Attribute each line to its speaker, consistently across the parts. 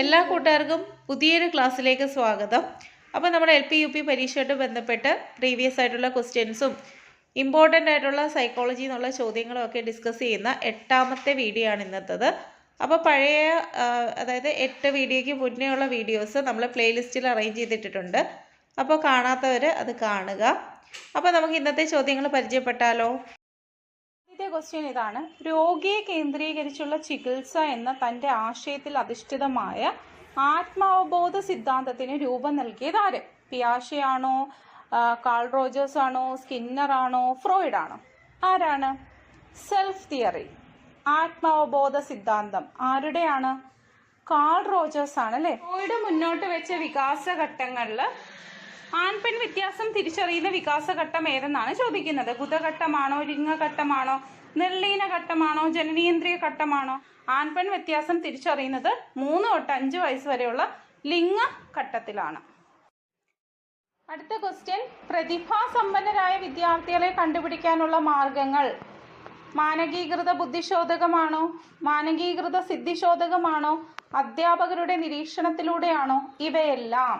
Speaker 1: എല്ലാ കൂട്ടുകാർക്കും പുതിയൊരു ക്ലാസ്സിലേക്ക് സ്വാഗതം. അപ്പോൾ നമ്മുടെ എൽ പി യു പി പരീക്ഷയായിട്ട് ബന്ധപ്പെട്ട് പ്രീവിയസ് ആയിട്ടുള്ള ക്വസ്റ്റ്യൻസും ഇമ്പോർട്ടന്റ് ആയിട്ടുള്ള സൈക്കോളജി എന്നുള്ള ചോദ്യങ്ങളും ഒക്കെ ഡിസ്കസ് ചെയ്യുന്ന എട്ടാമത്തെ വീഡിയോ ആണ് ഇന്നത്തത്. അപ്പോൾ പഴയ അതായത് എട്ട് വീഡിയോയ്ക്ക് മുന്നേ ഉള്ള വീഡിയോസ് നമ്മൾ പ്ലേലിസ്റ്റിൽ അറേഞ്ച് ചെയ്തിട്ടിട്ടുണ്ട്. അപ്പോൾ കാണാത്തവർ അത് കാണുക. അപ്പോൾ നമുക്ക് ഇന്നത്തെ ചോദ്യങ്ങൾ പരിചയപ്പെട്ടാലോ? ആദ്യത്തെ ക്വസ്റ്റ്യൻ ഇതാണ്. രോഗിയെ കേന്ദ്രീകരിച്ചുള്ള ചികിത്സ എന്ന തന്റെ ആശയത്തിൽ അധിഷ്ഠിതമായ ആത്മാവബോധ സിദ്ധാന്തത്തിന് രൂപം നൽകിയത് ആര്? പിയാഷയാണോ കാൾ റോജേഴ്സ് ആണോ സ്കിന്നർ ആണോ ഫ്രോയിഡ് ആണോ? ആരാണ്? സെൽഫ് തിയറി ആത്മാവബോധ സിദ്ധാന്തം. ആരുടെയാണ്? കാൾ റോജേഴ്സ് ആണ് അല്ലേ ഫ്രോയിഡ് മുന്നോട്ട് വെച്ച വികാസഘട്ടങ്ങളിൽ ആൺപെൺ വ്യത്യാസം തിരിച്ചറിയുന്ന വികാസഘട്ടം ഏതെന്നാണ് ചോദിക്കുന്നത്? ബുധഘട്ടമാണോ ലിംഗഘട്ടമാണോ നിർലീന ഘട്ടമാണോ ജനനീന്ദ്രിയ ഘട്ടമാണോ ആൺപെൺ വ്യത്യാസം തിരിച്ചറിയുന്നത് മൂന്ന് തൊട്ട് അഞ്ച് വയസ്സ് വരെയുള്ള ലിംഗ ഘട്ടത്തിലാണ് അടുത്ത ക്വസ്റ്റ്യൻ പ്രതിഭാസമ്പന്നരായ വിദ്യാർത്ഥികളെ കണ്ടുപിടിക്കാനുള്ള മാർഗങ്ങൾ. മാനകീകൃത ബുദ്ധിശോധകമാണോ മാനകീകൃത സിദ്ധിശോധകമാണോ അധ്യാപകരുടെ നിരീക്ഷണത്തിലൂടെയാണോ ഇവയെല്ലാം?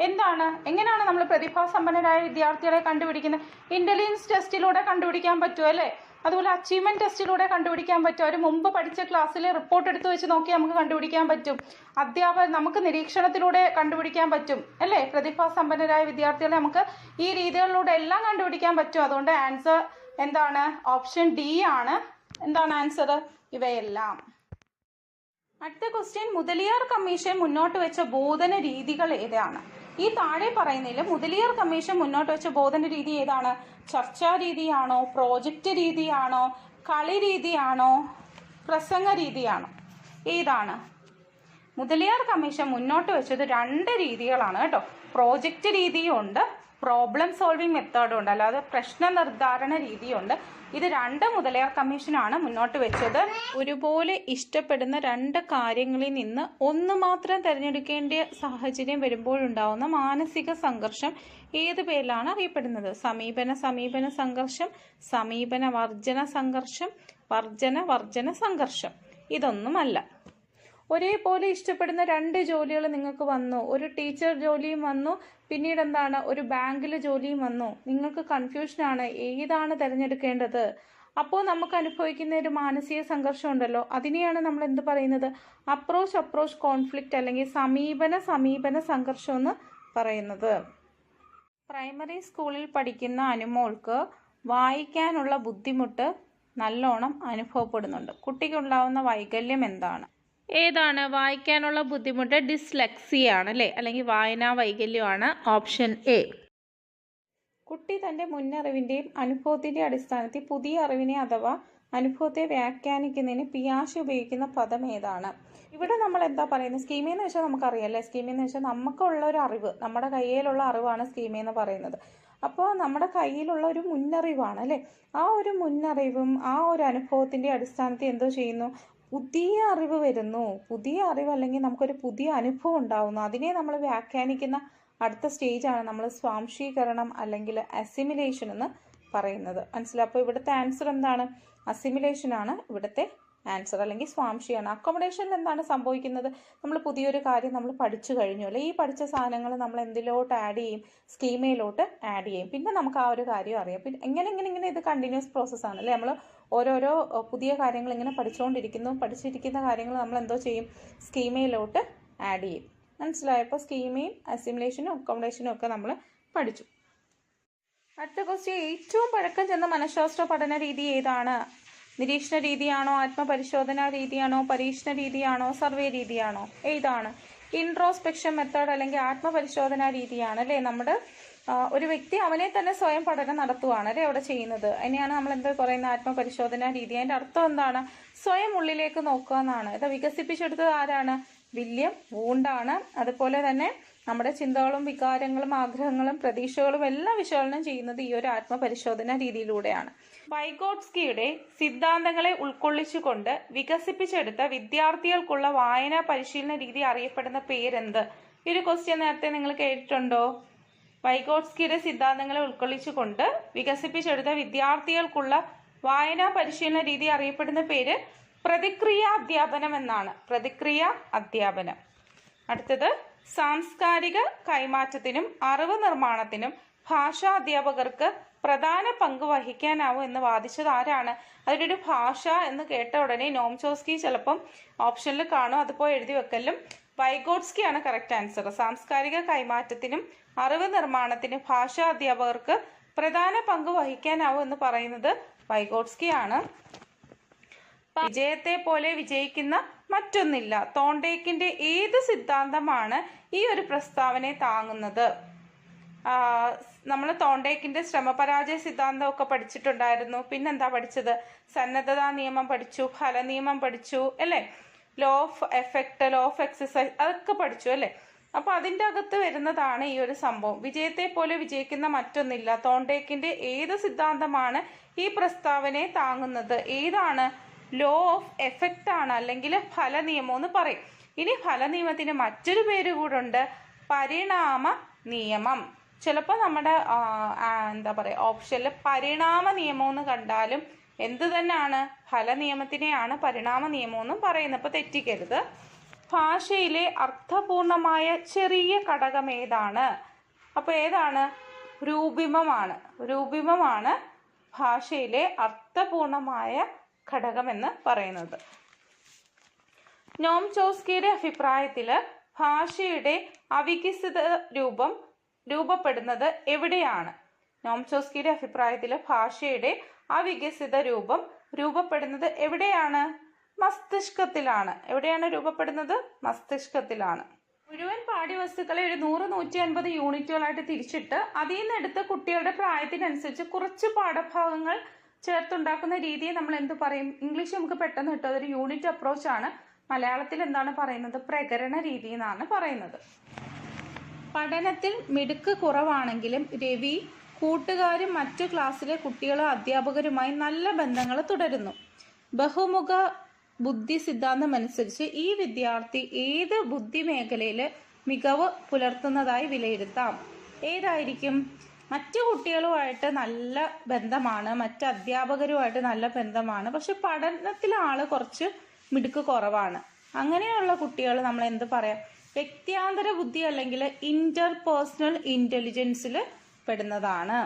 Speaker 1: എന്താണ്? എങ്ങനെയാണ് നമ്മൾ പ്രതിഭാസമ്പന്നരായ വിദ്യാർത്ഥികളെ കണ്ടുപിടിക്കുന്നത്? ഇന്റലിജൻസ് ടെസ്റ്റിലൂടെ കണ്ടുപിടിക്കാൻ പറ്റുമോ അല്ലേ? അതുപോലെ അച്ചീവ്മെന്റ് ടെസ്റ്റിലൂടെ കണ്ടുപിടിക്കാൻ പറ്റും അവർ മുമ്പ് പഠിച്ച ക്ലാസ്സിൽ റിപ്പോർട്ട് എടുത്ത് വെച്ച് നോക്കി നമുക്ക് കണ്ടുപിടിക്കാൻ പറ്റും. അധ്യാപകർ നമുക്ക് നിരീക്ഷണത്തിലൂടെ കണ്ടുപിടിക്കാൻ പറ്റും അല്ലേ? പ്രതിഭാസമ്പന്നരായ വിദ്യാർത്ഥികളെ നമുക്ക് ഈ രീതികളിലൂടെ എല്ലാം കണ്ടുപിടിക്കാൻ പറ്റും. അതുകൊണ്ട് ആൻസർ എന്താണ്? ഓപ്ഷൻ ഡി ആണ്. എന്താണ് ആൻസർ ഇവയെല്ലാം. അടുത്ത ക്വസ്റ്റ്യൻ മുതലിയാർ കമ്മീഷൻ മുന്നോട്ട് വെച്ച ബോധന രീതികൾ ഏതാണ്? ഈ താഴെ പറയുന്നതിൽ മുതലിയാർ കമ്മീഷൻ മുന്നോട്ട് വെച്ച ബോധന രീതി ഏതാണ്? ചർച്ചാ രീതിയാണോ? പ്രോജക്റ്റ് രീതിയാണോ? കളി രീതിയാണോ? പ്രസംഗ രീതിയാണോ? ഏതാണ്? മുതലിയാർ കമ്മീഷൻ മുന്നോട്ട് വെച്ചത് രണ്ട് രീതികളാണ് കേട്ടോ. പ്രോജക്റ്റ് രീതിയും ഉണ്ട് പ്രോബ്ലം സോൾവിംഗ് മെത്തേഡും ഉണ്ട്. അല്ലാതെ പ്രശ്ന നിർദ്ധാരണ രീതിയുണ്ട്. ഇത് രണ്ട് മുതലയാർ കമ്മീഷനാണ് മുന്നോട്ട് വെച്ചത്. ഒരുപോലെ ഇഷ്ടപ്പെടുന്ന രണ്ട് കാര്യങ്ങളിൽ നിന്ന് ഒന്ന് മാത്രം തിരഞ്ഞെടുക്കേണ്ട സാഹചര്യം വരുമ്പോഴുണ്ടാവുന്ന മാനസിക സംഘർഷം ഏത് പേരിലാണ് അറിയപ്പെടുന്നത്? സമീപന സമീപന സംഘർഷം സമീപന വർജന സംഘർഷം വർജന വർജന സംഘർഷം. ഇതൊന്നുമല്ല. ഒരേപോലെ ഇഷ്ടപ്പെടുന്ന രണ്ട് ജോലികൾ നിങ്ങൾക്ക് വന്നു. ഒരു ടീച്ചർ ജോലിയും വന്നു. പിന്നീട് എന്താണ്? ഒരു ബാങ്കിൽ ജോലിയും വന്നു. നിങ്ങൾക്ക് കൺഫ്യൂഷനാണ് ഏതാണ് തിരഞ്ഞെടുക്കേണ്ടത്? അപ്പോൾ നമുക്ക് അനുഭവിക്കുന്ന ഒരു മാനസിക സംഘർഷം ഉണ്ടല്ലോ. അതിനെയാണ് നമ്മൾ എന്ത് പറയുന്നത്? അപ്രോച്ച് അപ്രോച്ച് കോൺഫ്ലിക്റ്റ് അല്ലെങ്കിൽ സമീപന സമീപന സംഘർഷം എന്ന് പറയുന്നത്. പ്രൈമറി സ്കൂളിൽ പഠിക്കുന്ന അനുമോൾക്ക് വായിക്കാനുള്ള ബുദ്ധിമുട്ട് നല്ലോണം അനുഭവപ്പെടുന്നുണ്ട്. കുട്ടിക്കുണ്ടാവുന്ന വൈകല്യം എന്താണ്? ഏതാണ്? വായിക്കാനുള്ള ബുദ്ധിമുട്ട് ഡിസ്ലെക്സിയാണ് അല്ലേ? അല്ലെങ്കിൽ വായനാ വൈകല്യമാണ് ഓപ്ഷൻ എ. കുട്ടി തന്റെ മുന്നറിവിന്റെയും അനുഭവത്തിന്റെ അടിസ്ഥാനത്തിൽ പുതിയ അറിവിനെ അഥവാ അനുഭവത്തെ വ്യാഖ്യാനിക്കുന്നതിന് പിയാശ ഉപയോഗിക്കുന്ന പദം ഏതാണ്? ഇവിടെ നമ്മൾ എന്താ പറയുന്നത്? സ്കീമെന്ന് വെച്ചാൽ നമുക്കറിയാം അല്ലേ? സ്കീമെന്ന് വെച്ചാൽ നമുക്കുള്ള ഒരു അറിവ്. നമ്മുടെ കയ്യിലുള്ള അറിവാണ് സ്കീമെന്ന് പറയുന്നത്. അപ്പോൾ നമ്മുടെ കയ്യിലുള്ള ഒരു മുന്നറിവാണ് അല്ലേ? ആ ഒരു മുന്നറിവും ആ ഒരു അനുഭവത്തിന്റെ അടിസ്ഥാനത്തിൽ എന്തോ ചെയ്യുന്നു? പുതിയ അറിവ് വരുന്നു. പുതിയ അറിവ് അല്ലെങ്കിൽ നമുക്കൊരു പുതിയ അനുഭവം ഉണ്ടാവുന്നു. അതിനെ നമ്മൾ വ്യാഖ്യാനിക്കുന്ന അടുത്ത സ്റ്റേജാണ് നമ്മൾ സ്വാംശീകരണം അല്ലെങ്കിൽ അസിമിലേഷൻ എന്ന് പറയുന്നത്. മനസ്സിലായി? അപ്പോൾ ഇവിടുത്തെ ആൻസർ എന്താണ്? അസിമിലേഷൻ ആണ് ഇവിടുത്തെ ആൻസർ അല്ലെങ്കിൽ സ്വാംശിയാണ് അക്കോമഡേഷനിൽ എന്താണ് സംഭവിക്കുന്നത്? നമ്മൾ പുതിയൊരു കാര്യം നമ്മൾ പഠിച്ചു കഴിഞ്ഞു അല്ലെ? ഈ പഠിച്ച സാധനങ്ങൾ നമ്മൾ എന്തിലോട്ട് ആഡ് ചെയ്യും? സ്കീമയിലോട്ട് ആഡ് ചെയ്യും. പിന്നെ നമുക്ക് ആ ഒരു കാര്യം അറിയാം. പിന്നെ എങ്ങനെ ഇങ്ങനെ ഇങ്ങനെ ഇത് കണ്ടിന്യൂസ് പ്രോസസ്സാണ് അല്ലേ? നമ്മൾ ഓരോരോ പുതിയ കാര്യങ്ങൾ ഇങ്ങനെ പഠിച്ചുകൊണ്ടിരിക്കുന്നു പഠിച്ചിരിക്കുന്ന കാര്യങ്ങൾ നമ്മൾ എന്തോ ചെയ്യും? സ്കീമയിലോട്ട് ആഡ് ചെയ്യും. മനസ്സിലായപ്പോൾ സ്കീമയും അസിമുലേഷനും അക്കോമഡേഷനും ഒക്കെ നമ്മൾ പഠിച്ചു. അടുത്ത ക്വസ്റ്റ്യൻ ഏറ്റവും പഴക്കം ചെന്ന മനഃശാസ്ത്ര പഠന രീതി ഏതാണ്? നിരീക്ഷണ രീതിയാണോ ആത്മപരിശോധനാ രീതിയാണോ പരീക്ഷണ രീതിയാണോ സർവേ രീതിയാണോ? ഏതാണ്? ഇൻട്രോസ്പെക്ഷൻ മെത്തേഡ് അല്ലെങ്കിൽ ആത്മപരിശോധനാ രീതിയാണ് അല്ലേ നമ്മുടെ ഒരു വ്യക്തി അവനെ തന്നെ സ്വയം പഠനം നടത്തുവാണ് അല്ലേ അവിടെ ചെയ്യുന്നത്? അതിനെയാണ് നമ്മൾ എന്താ പറയുന്ന ആത്മപരിശോധന രീതി. അതിന്റെ അർത്ഥം എന്താണ്? സ്വയം ഉള്ളിലേക്ക് നോക്കുക എന്നാണ്. ഇത് വികസിപ്പിച്ചെടുത്തത് ആരാണ്? വില്യം വൂണ്ടാണ്. അതുപോലെ തന്നെ നമ്മുടെ ചിന്തകളും വികാരങ്ങളും ആഗ്രഹങ്ങളും പ്രതീക്ഷകളും എല്ലാം വിശകലനം ചെയ്യുന്നത് ഈ ഒരു ആത്മപരിശോധന രീതിയിലൂടെയാണ്. വൈഗോട്സ്കിയുടെ സിദ്ധാന്തങ്ങളെ ഉൾക്കൊള്ളിച്ചുകൊണ്ട് വികസിപ്പിച്ചെടുത്ത വിദ്യാർത്ഥികൾക്കുള്ള വായനാ പരിശീലന രീതി അറിയപ്പെടുന്ന പേരെന്ത്? ഈ ഒരു ക്വസ്റ്റ്യൻ നേരത്തെ നിങ്ങൾ കേട്ടിട്ടുണ്ടോ? വൈഗോട്സ്കിയുടെ സിദ്ധാന്തങ്ങളെ ഉൾക്കൊള്ളിച്ചുകൊണ്ട് വികസിപ്പിച്ചെടുത്ത വിദ്യാർത്ഥികൾക്കുള്ള വായനാ പരിശീലന രീതി അറിയപ്പെടുന്ന പേര് പ്രതിക്രിയ അധ്യാപനം എന്നാണ്. പ്രതിക്രിയ അധ്യാപനം. അടുത്തത് സാംസ്കാരിക കൈമാറ്റത്തിനും അറിവ് നിർമ്മാണത്തിനും ഭാഷാ അധ്യാപകർക്ക് പ്രധാന പങ്ക് വഹിക്കാനാവും എന്ന് വാദിച്ചത് ആരാണ്? അതിനൊരു ഭാഷ എന്ന് കേട്ട ഉടനെ നോം ചോസ്കി ചിലപ്പം ഓപ്ഷനിൽ കാണും. അതുപോലെ എഴുതി വെക്കലും. വൈഗോട്സ്കി ആണ് കറക്റ്റ് ആൻസർ സാംസ്കാരിക കൈമാറ്റത്തിനും അറിവ് നിർമ്മാണത്തിന് ഭാഷാ അധ്യാപകർക്ക് പ്രധാന പങ്ക് വഹിക്കാനാവും എന്ന് പറയുന്നത് വൈഗോട്സ്കി ആണ് വിജയത്തെ പോലെ വിജയിക്കുന്ന മറ്റൊന്നില്ല. തോണ്ടേക്കിന്റെ ഏത് സിദ്ധാന്തമാണ് ഈ ഒരു പ്രസ്താവനയെ താങ്ങുന്നത്? നമ്മൾ തോണ്ടേക്കിന്റെ ശ്രമപരാജയ സിദ്ധാന്തം ഒക്കെ പഠിച്ചിട്ടുണ്ടായിരുന്നു. പിന്നെന്താ പഠിച്ചത്? സന്നദ്ധതാ നിയമം പഠിച്ചു ഫല നിയമം പഠിച്ചു അല്ലേ? Law of effect law of exercise അതൊക്കെ പഠിച്ചു അല്ലേ? അപ്പൊ അതിന്റെ അകത്ത് വരുന്നതാണ് ഈ ഒരു സംഭവം. വിജയത്തെ പോലെ വിജയിക്കുന്ന മറ്റൊന്നില്ല. തോണ്ടേക്കിന്റെ ഏത് സിദ്ധാന്തമാണ് ഈ പ്രസ്താവനയെ താങ്ങുന്നത്? ഏതാണ് ലോ ഓഫ് എഫക്റ്റ് ആണ് അല്ലെങ്കിൽ ഫല നിയമം എന്ന് പറയും. ഇനി ഫല നിയമത്തിന് മറ്റൊരു പേര് കൂടെ ഉണ്ട്. പരിണാമ നിയമം. ചിലപ്പോൾ നമ്മുടെ എന്താ പറയുക ഓപ്ഷനിൽ പരിണാമ നിയമം എന്ന് കണ്ടാലും എന്ത് തന്നെയാണ്? ഫല നിയമത്തിനെയാണ് പരിണാമ നിയമം എന്നും പറയുന്നത്. അപ്പോൾ തെറ്റിക്കരുത്. ഭാഷയിലെ അർത്ഥപൂർണമായ ചെറിയ ഘടകം ഏതാണ്? അപ്പോൾ ഏതാണ്? രൂപിമമാണ്. രൂപിമമാണ് ഭാഷയിലെ അർത്ഥപൂർണമായ ഘടകം എന്ന് പറയുന്നത്. നോം ചോസ്കിയുടെ അഭിപ്രായത്തിൽ ഭാഷയുടെ അവികസിത രൂപം രൂപപ്പെടുന്നത് എവിടെയാണ്? നോം ചോസ്കിയുടെ അഭിപ്രായത്തിൽ ഭാഷയുടെ അവികസിത രൂപം രൂപപ്പെടുന്നത് എവിടെയാണ്? മസ്തിഷ്കത്തിലാണ്. എവിടെയാണ് രൂപപ്പെടുന്നത്? മസ്തിഷ്കത്തിലാണ്. മുഴുവൻ പാഠ്യവസ്തുക്കളെ ഒരു നൂറ് നൂറ്റി അൻപത് യൂണിറ്റുകളായിട്ട് തിരിച്ചിട്ട് അതിൽ നിന്ന് എടുത്ത് കുട്ടികളുടെ പ്രായത്തിനനുസരിച്ച് കുറച്ച് പാഠഭാഗങ്ങൾ ചേർത്തുണ്ടാക്കുന്ന രീതിയെ നമ്മൾ എന്ത് പറയും? ഇംഗ്ലീഷ് നമുക്ക് പെട്ടെന്ന് കിട്ടും. അതൊരു യൂണിറ്റ് ആണ്. മലയാളത്തിൽ എന്താണ് പറയുന്നത്? പ്രകരണ രീതി എന്നാണ് പറയുന്നത്. പഠനത്തിൽ മിടുക്ക് കുറവാണെങ്കിലും രവി കൂട്ടുകാരും മറ്റു ക്ലാസ്സിലെ കുട്ടികളും അധ്യാപകരുമായി നല്ല ബന്ധങ്ങൾ തുടരുന്നു. ബഹുമുഖ ബുദ്ധി സിദ്ധാന്തം അനുസരിച്ച് ഈ വിദ്യാർത്ഥി ഏത് ബുദ്ധി മേഖലയിൽ മികവ് പുലർത്തുന്നതായി വിലയിരുത്താം. ഏതായിരിക്കും? മറ്റു കുട്ടികളുമായിട്ട് നല്ല ബന്ധമാണ് മറ്റു അധ്യാപകരുമായിട്ട് നല്ല ബന്ധമാണ് പക്ഷെ പഠനത്തിൽ ആൾ കുറച്ച് മിടുക്ക് കുറവാണ്. അങ്ങനെയുള്ള കുട്ടികൾ നമ്മൾ എന്ത് പറയാം? വ്യക്തിയാന്തര ബുദ്ധി അല്ലെങ്കിൽ ഇന്റർപേഴ്സണൽ ഇന്റലിജൻസിൽ പെടുന്നതാണ്.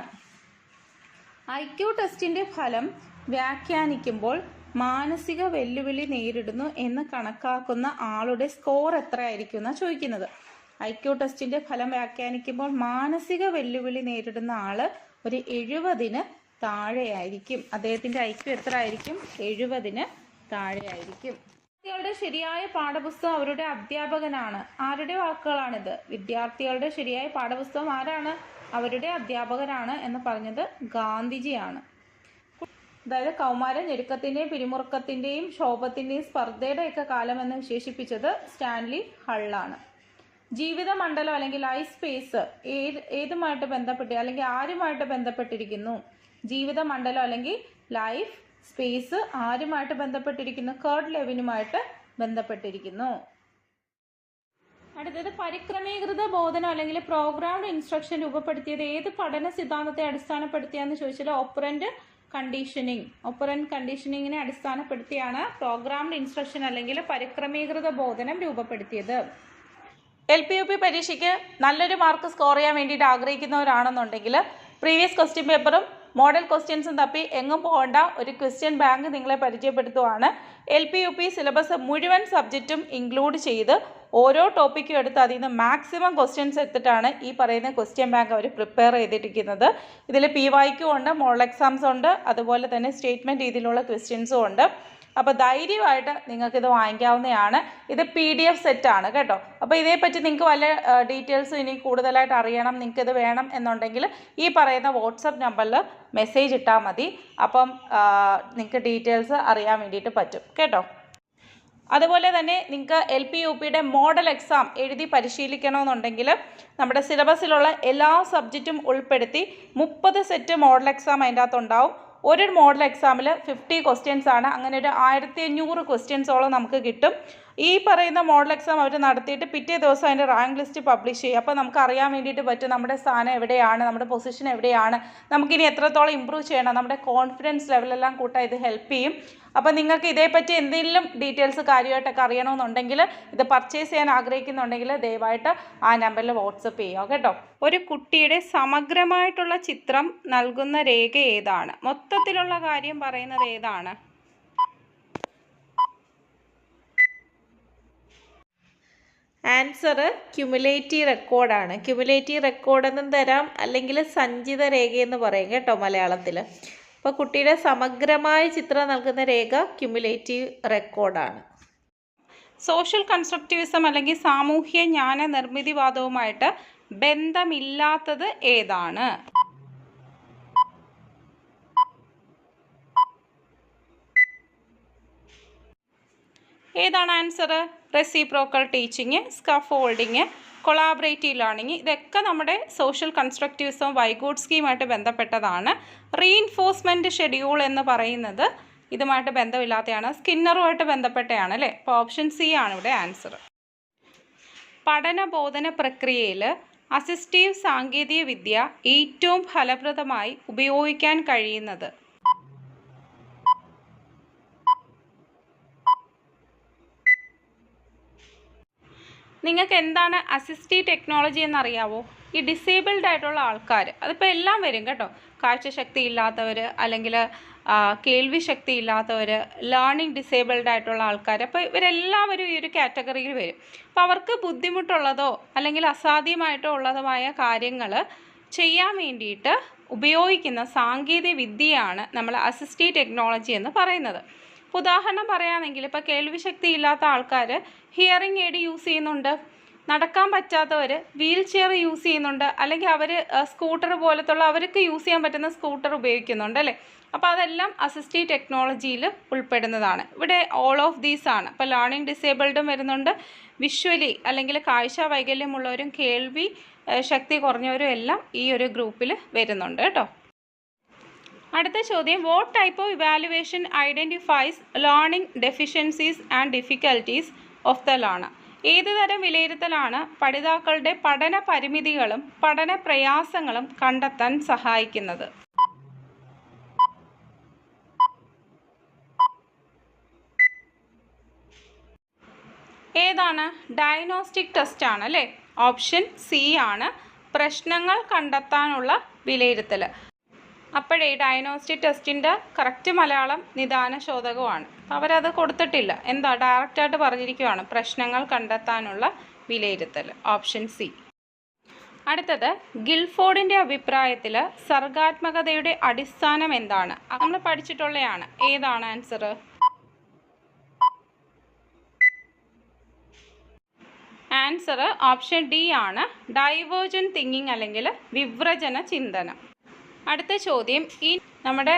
Speaker 1: ഐ ക്യു ടെസ്റ്റിന്റെ ഫലം വ്യാഖ്യാനിക്കുമ്പോൾ മാനസിക വെല്ലുവിളി നേരിടുന്നു എന്ന് കണക്കാക്കുന്ന ആളുടെ സ്കോർ എത്രയായിരിക്കും എന്നാണ് ചോദിക്കുന്നത്. ഐക്യു ക്യു ടെസ്റ്റിന്റെ ഫലം വ്യാഖ്യാനിക്കുമ്പോൾ മാനസിക വെല്ലുവിളി നേരിടുന്ന ആൾ ഒരു എഴുപതിന് താഴെയായിരിക്കും. അദ്ദേഹത്തിന്റെ ഐക്യു ക്യു എത്ര ആയിരിക്കും എഴുപതിന് താഴെയായിരിക്കും. വിദ്യാർത്ഥികളുടെ ശരിയായ പാഠപുസ്തകം അവരുടെ അധ്യാപകനാണ്. ആരുടെ വാക്കുകളാണിത്? വിദ്യാർത്ഥികളുടെ ശരിയായ പാഠപുസ്തകം ആരാണ്? അവരുടെ അധ്യാപകനാണ് എന്ന് പറഞ്ഞത് ഗാന്ധിജിയാണ്. അതായത് കൗമാര ഞെരുക്കത്തിന്റെയും പിരിമുറുക്കത്തിന്റെയും ക്ഷോഭത്തിന്റെയും സ്പർദ്ധയുടെ ഒക്കെ കാലം എന്ന് വിശേഷിപ്പിച്ചത് സ്റ്റാൻലി ഹള്ളാണ്. ജീവിത മണ്ഡലം അല്ലെങ്കിൽ ഐ സ്പേസ് ഏത് ഏതുമായിട്ട് ബന്ധപ്പെട്ട് അല്ലെങ്കിൽ ആരുമായിട്ട് ബന്ധപ്പെട്ടിരിക്കുന്നു? ജീവിത മണ്ഡലം അല്ലെങ്കിൽ ലൈഫ് സ്പേസ് ആരുമായിട്ട് ബന്ധപ്പെട്ടിരിക്കുന്നു? കേർഡ് ലെവിനുമായിട്ട് ബന്ധപ്പെട്ടിരിക്കുന്നു. അടുത്തത് പരിക്രമീകൃത ബോധനം അല്ലെങ്കിൽ പ്രോഗ്രാംഡ് ഇൻസ്ട്രക്ഷൻ രൂപപ്പെടുത്തിയത് ഏത് പഠന സിദ്ധാന്തത്തെ അടിസ്ഥാനപ്പെടുത്തിയാന്ന് ചോദിച്ചാൽ ഓപ്പറന്റ് കണ്ടീഷനിങ് ഓപ്പറന്റ് കണ്ടീഷനിങ്ങിനെ അടിസ്ഥാനപ്പെടുത്തിയാണ് പ്രോഗ്രാംഡ് ഇൻസ്ട്രക്ഷൻ അല്ലെങ്കിൽ പരിക്രമീകൃത ബോധനം രൂപപ്പെടുത്തിയത്. എൽ പി യു പി പരീക്ഷയ്ക്ക് നല്ലൊരു മാർക്ക് സ്കോർ ചെയ്യാൻ വേണ്ടിയിട്ട് ആഗ്രഹിക്കുന്നവരാണെന്നുണ്ടെങ്കിൽ പ്രീവിയസ് ക്വസ്റ്റ്യൻ പേപ്പറും മോഡൽ ക്വസ്റ്റ്യൻസും തപ്പി എങ്ങും പോകേണ്ട. ഒരു ക്വസ്റ്റ്യൻ ബാങ്ക് നിങ്ങളെ പരിചയപ്പെടുത്തുവാണ്. L P U P syllabus മുഴുവൻ സബ്ജക്റ്റും ഇൻക്ലൂഡ് ചെയ്ത് ഓരോ ടോപ്പിക്കും എടുത്ത് അതിൽ നിന്ന് മാക്സിമം ക്വസ്റ്റ്യൻസ് എടുത്തിട്ടാണ് ഈ പറയുന്ന ക്വസ്റ്റ്യൻ ബാങ്ക് അവർ പ്രിപ്പയർ ചെയ്തിരിക്കുന്നത്. ഇതിൽ പി വൈക്കും ഉണ്ട് മോഡൽ എക്സാംസ് ഉണ്ട് അതുപോലെ തന്നെ സ്റ്റേറ്റ്മെന്റ് രീതിയിലുള്ള ക്വസ്റ്റ്യൻസും ഉണ്ട്. അപ്പോൾ ധൈര്യമായിട്ട് നിങ്ങൾക്ക് നിങ്ങൾക്കിത് വാങ്ങിക്കാവുന്നതാണ്. ഇത് പി ഡി എഫ് സെറ്റാണ് കേട്ടോ. അപ്പോൾ ഇതേപ്പറ്റി നിങ്ങൾക്ക് വല്ല ഡീറ്റെയിൽസ് ഇനി കൂടുതലായിട്ട് അറിയണം ഇത് വേണം എന്നുണ്ടെങ്കിൽ ഈ പറയുന്ന വാട്സപ്പ് നമ്പറിൽ മെസ്സേജ് ഇട്ടാൽ മതി. അപ്പം നിങ്ങൾക്ക് ഡീറ്റെയിൽസ് അറിയാൻ വേണ്ടിയിട്ട് പറ്റും. കേട്ടോ? അതുപോലെ തന്നെ നിങ്ങൾക്ക് എൽ പി യു പിയുടെ മോഡൽ എക്സാം എഴുതി പരിശീലിക്കണമെന്നുണ്ടെങ്കിൽ നമ്മുടെ സിലബസിലുള്ള എല്ലാ സബ്ജക്റ്റും ഉൾപ്പെടുത്തി മുപ്പത് സെറ്റ് മോഡൽ എക്സാം അതിന്റെ അകത്തുണ്ടാവും ഒരു മോഡൽ എക്സാമിൽ ഫിഫ്റ്റി ക്വസ്റ്റ്യൻസ് ആണ്. അങ്ങനെ ഒരു ആയിരത്തി അഞ്ഞൂറ് ക്വസ്റ്റ്യൻസോളം നമുക്ക് കിട്ടും. ഈ പറയുന്ന മോഡൽ എക്സാം അവർ നടത്തിയിട്ട് പിറ്റേ ദിവസം അതിന്റെ റാങ്ക് ലിസ്റ്റ് പബ്ലിഷ് ചെയ്യും. അപ്പോൾ നമുക്ക് അറിയാൻ വേണ്ടിയിട്ട് പറ്റും നമ്മുടെ സ്ഥാനം എവിടെയാണ് നമ്മുടെ പൊസിഷൻ എവിടെയാണ്. നമുക്കിനി എത്രത്തോളം ഇമ്പ്രൂവ് ചെയ്യണം നമ്മുടെ കോൺഫിഡൻസ് ലെവലെല്ലാം കൂട്ടാൻ ഇത് ഹെൽപ്പ് ചെയ്യും. അപ്പോൾ നിങ്ങൾക്ക് ഇതേപ്പറ്റി എന്തെങ്കിലും ഡീറ്റെയിൽസ് കാര്യമായിട്ടൊക്കെ അറിയണമെന്നുണ്ടെങ്കിൽ ഇത് പർച്ചേസ് ചെയ്യാൻ ആഗ്രഹിക്കുന്നുണ്ടെങ്കിൽ ദയവായിട്ട് ആ നമ്പറിൽ വാട്സപ്പ് ചെയ്യുക കേട്ടോ. ഒരു കുട്ടിയുടെ സമഗ്രമായിട്ടുള്ള ചിത്രം നൽകുന്ന രേഖ ഏതാണ്? മൊത്തത്തിലുള്ള കാര്യം പറയുന്നത് ഏതാണ്? ആൻസർ ക്യുമുലേറ്റീവ് റെക്കോർഡാണ്. ക്യുമുലേറ്റീവ് റെക്കോർഡ് എന്നും തരാം അല്ലെങ്കിൽ സഞ്ചിത രേഖയെന്ന് പറയും കേട്ടോ മലയാളത്തിൽ അപ്പോൾ കുട്ടിയുടെ സമഗ്രമായ ചിത്രം നൽകുന്ന രേഖ ക്യുമുലേറ്റീവ് റെക്കോർഡാണ്. സോഷ്യൽ കൺസ്ട്രക്റ്റിവിസം അല്ലെങ്കിൽ സാമൂഹ്യ ജ്ഞാന നിർമ്മിതിവാദവുമായിട്ട് ബന്ധമില്ലാത്തത് ഏതാണ്? ഏതാണ് answer? Reciprocal teaching scaffolding collaborative learning. ഇതൊക്കെ നമ്മുടെ സോഷ്യൽ കൺസ്ട്രക്റ്റീവ്സും വൈഗൂഡ് സ്കീമായിട്ട് ബന്ധപ്പെട്ടതാണ്. റീഇൻഫോഴ്സ്മെന്റ് ഷെഡ്യൂൾ എന്ന് പറയുന്നത് ഇതുമായിട്ട് ബന്ധമില്ലാത്തതാണ് സ്കിന്നറുമായിട്ട് ബന്ധപ്പെട്ടതാണ് അല്ലേ? അപ്പോൾ ഓപ്ഷൻ സി ആണ് ഇവിടെ ആൻസർ. പഠന ബോധന പ്രക്രിയയിൽ അസിസ്റ്റീവ് സാങ്കേതിക വിദ്യ ഏറ്റവും ഫലപ്രദമായി ഉപയോഗിക്കാൻ കഴിയുന്നത് നിങ്ങൾക്ക് എന്താണ് അസിസ്റ്റീവ് ടെക്നോളജി എന്നറിയാവോ? ഈ ഡിസേബിൾഡ് ആയിട്ടുള്ള ആൾക്കാർ അതിപ്പോൾ എല്ലാം വരും കേട്ടോ. കാഴ്ചശക്തി ഇല്ലാത്തവർ അല്ലെങ്കിൽ കേൾവി ശക്തി ഇല്ലാത്തവർ ലേണിംഗ് ഡിസേബിൾഡ് ആയിട്ടുള്ള ആൾക്കാർ അപ്പോൾ ഇവരെല്ലാവരും ഈ ഒരു കാറ്റഗറിയിൽ വരും. അപ്പോൾ അവർക്ക് ബുദ്ധിമുട്ടുള്ളതോ അല്ലെങ്കിൽ അസാധ്യമായിട്ടോ ഉള്ളതുമായ കാര്യങ്ങൾ ചെയ്യാൻ വേണ്ടിയിട്ട് ഉപയോഗിക്കുന്ന സാങ്കേതിക വിദ്യയാണ് നമ്മൾ അസിസ്റ്റീവ് ടെക്നോളജി എന്ന് പറയുന്നത്. ഇപ്പോൾ ഉദാഹരണം പറയുകയാണെങ്കിൽ ഇപ്പോൾ കേൾവി ശക്തി ഇല്ലാത്ത ആൾക്കാർ ഹിയറിംഗ് എയ്ഡ് യൂസ് ചെയ്യുന്നുണ്ട്. നടക്കാൻ പറ്റാത്തവർ വീൽ ചെയർ യൂസ് ചെയ്യുന്നുണ്ട്. അല്ലെങ്കിൽ അവർ സ്കൂട്ടർ പോലത്തുള്ള അവർക്ക് യൂസ് ചെയ്യാൻ പറ്റുന്ന സ്കൂട്ടർ ഉപയോഗിക്കുന്നുണ്ട് അല്ലേ? അപ്പോൾ അതെല്ലാം അസിസ്റ്റീവ് ടെക്നോളജിയിൽ ഉൾപ്പെടുന്നതാണ്. ഇവിടെ ഓൾ ഓഫ് ദീസ് ആണ്. അപ്പോൾ ലേണിംഗ് ഡിസേബിൾഡും വരുന്നുണ്ട്. വിഷ്വലി അല്ലെങ്കിൽ കാഴ്ച വൈകല്യമുള്ളവരും കേൾവി ശക്തി കുറഞ്ഞവരും എല്ലാം ഈ ഒരു ഗ്രൂപ്പിൽ വരുന്നുണ്ട് കേട്ടോ. അടുത്ത ചോദ്യം what type of evaluation identifies learning deficiencies and difficulties of the learner ഏത് തരം വിലയിരുത്തലാണ് പഠിതാക്കളുടെ പഠന പരിമിതികളും പഠന പ്രയാസങ്ങളും കണ്ടെത്താൻ സഹായിക്കുന്നത്? ഏതാണ്? ഡയഗ്നോസ്റ്റിക് ടെസ്റ്റ് ആണ് അല്ലേ? ഓപ്ഷൻ സി ആണ്. പ്രശ്നങ്ങൾ കണ്ടെത്താനുള്ള വിലയിരുത്തൽ അപ്പോഴേ ഡയഗ്നോസ്റ്റിക് ടെസ്റ്റിന്റെ കറക്റ്റ് മലയാളം നിദാന ശോധകമാണ് അവരത് കൊടുത്തിട്ടില്ല. എന്താ? ഡയറക്റ്റായിട്ട് പറഞ്ഞിരിക്കുകയാണ് പ്രശ്നങ്ങൾ കണ്ടെത്താനുള്ള വിലയിരുത്തൽ. ഓപ്ഷൻ സി അടുത്തത് ഗിൽഫോർഡിന്റെ അഭിപ്രായത്തിൽ സർഗാത്മകതയുടെ അടിസ്ഥാനം എന്താണ്? നമ്മൾ പഠിച്ചിട്ടുള്ളതാണ് ഏതാണ് ആൻസർ ആൻസർ ഓപ്ഷൻ ഡി ആണ്. ഡൈവേർജൻ തിങ്കിങ് അല്ലെങ്കിൽ വിവ്രജന ചിന്തനം. അടുത്ത ചോദ്യം ഈ നമ്മുടെ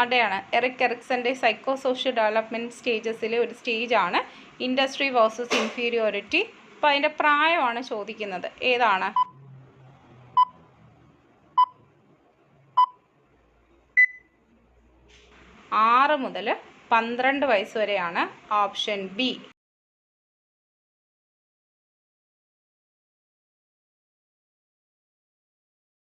Speaker 1: അടയാണ് എറിക് എറിക്സന്റെ സൈക്കോ സോഷ്യൽ ഡെവലപ്മെന്റ് സ്റ്റേജസിലെ ഒരു സ്റ്റേജാണ് ഇൻഡസ്ട്രി വേഴ്സസ് ഇൻഫീരിയോറിറ്റി അപ്പോൾ അതിന്റെ പ്രായമാണ് ചോദിക്കുന്നത്. ഏതാണ്? ആറ് മുതൽ പന്ത്രണ്ട് വയസ്സ് വരെയാണ് ഓപ്ഷൻ ബി.